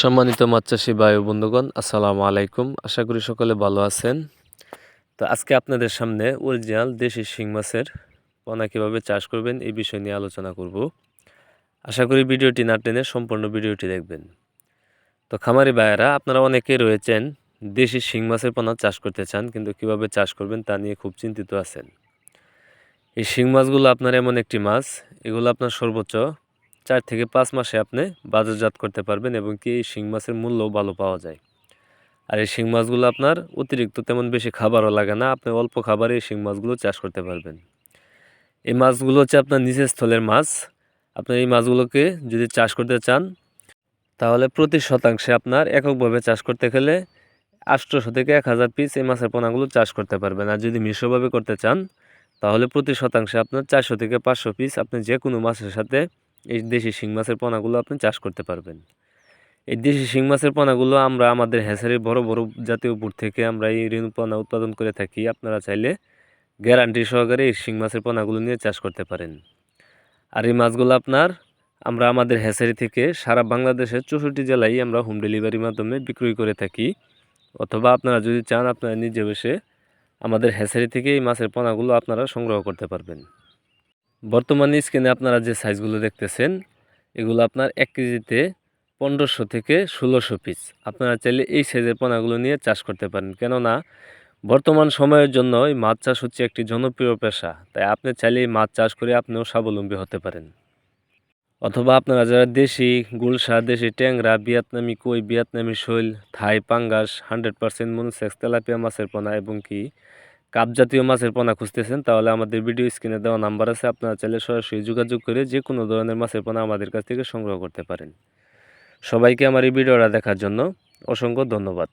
সম্মানিত মাছ চাষি বায়ু বন্ধুগণ, আসসালামু আলাইকুম। আশা করি সকলে ভালো আছেন। তো আজকে আপনাদের সামনে অরিজিনাল দেশি শিং মাছের পোনা কীভাবে চাষ করবেন এই বিষয় নিয়ে আলোচনা করব। আশা করি ভিডিওটি না টেনে সম্পূর্ণ ভিডিওটি দেখবেন। তো খামারি ভাইয়েরা, আপনারা অনেকেই রয়েছেন দেশি শিং মাছের পোনা চাষ করতে চান, কিন্তু কীভাবে চাষ করবেন তা নিয়ে খুব চিন্তিত আছেন। এই শিং মাছগুলো আপনার এমন একটি মাছ, এগুলো আপনার সর্বোচ্চ চার থেকে পাঁচ মাসে আপনি বাজারজাত করতে পারবেন এবং কি এই শিং মাছের মূল্যও ভালো পাওয়া যায়। আর এই শিং মাছগুলো আপনার অতিরিক্ত তেমন বেশি খাবারও লাগে না, আপনি অল্প খাবারে এই শিং মাছগুলো চাষ করতে পারবেন। এই মাছগুলো হচ্ছে আপনার নিচের স্থলের মাছ। আপনার এই মাছগুলোকে যদি চাষ করতে চান, তাহলে প্রতি শতাংশে আপনার এককভাবে চাষ করতে গেলে আটশোশো থেকে এক হাজার পিস এই মাছের পোনাগুলো চাষ করতে পারবেন। আর যদি মিশ্রভাবে করতে চান, তাহলে প্রতি শতাংশে আপনার চারশো থেকে পাঁচশো পিস আপনি যে কোনো মাছের সাথে এই দেশি শিং মাছের পোনাগুলো আপনি চাষ করতে পারবেন। এই দেশি শিং মাছের পোনাগুলো আমরা আমাদের হ্যাসারির বড় বড় জাতীয় বুট থেকে আমরা এই ঋণ পোনা উৎপাদন করে থাকি। আপনারা চাইলে গ্যারান্টি সহকারে এই শিং মাছের পোনাগুলো নিয়ে চাষ করতে পারেন। আর এই মাছগুলো আপনার আমরা আমাদের হ্যাসারি থেকে সারা বাংলাদেশের চৌষট্টি জেলায় আমরা হোম ডেলিভারির মাধ্যমে বিক্রয় করে থাকি। অথবা আপনারা যদি চান, আপনারা নিজে বসে আমাদের হ্যাসারি থেকে এই মাছের পোনাগুলো আপনারা সংগ্রহ করতে পারবেন। বর্তমানে স্ক্রিনে আপনারা যে সাইজগুলো দেখতেছেন, এগুলো আপনার এক কেজিতে পনেরোশো থেকে ষোলোশো পিস আপনারা চাইলে এই সাইজের পোনাগুলো নিয়ে চাষ করতে পারেন। কেননা, বর্তমান সময়ের জন্য এই মাছ চাষ হচ্ছে একটি জনপ্রিয় পেশা। তাই আপনি চাইলে এই মাছ চাষ করে আপনিও স্বাবলম্বী হতে পারেন। অথবা আপনারা যারা দেশি, গুলশা, দেশি ট্যাংরা, ভিয়েতনামি কই, ভিয়েতনামি শৈল, থাই, পাঙ্গাস হান্ড্রেড পার্সেন্ট মনসেক্স, তেলাপিয়া মাছের পোনা এবং কি কাপ জাতীয় মাছের পোনা খুঁজতেছেন, তাহলে আমাদের ভিডিও স্ক্রিনে দেওয়া নাম্বার আছে, আপনারা চাইলে সরাসরি যোগাযোগ করে যে কোনো ধরনের মাছের পোনা আমাদের কাছ থেকে সংগ্রহ করতে পারেন। সবাইকে আমার এই ভিডিওটা দেখার জন্য অসংখ্য ধন্যবাদ।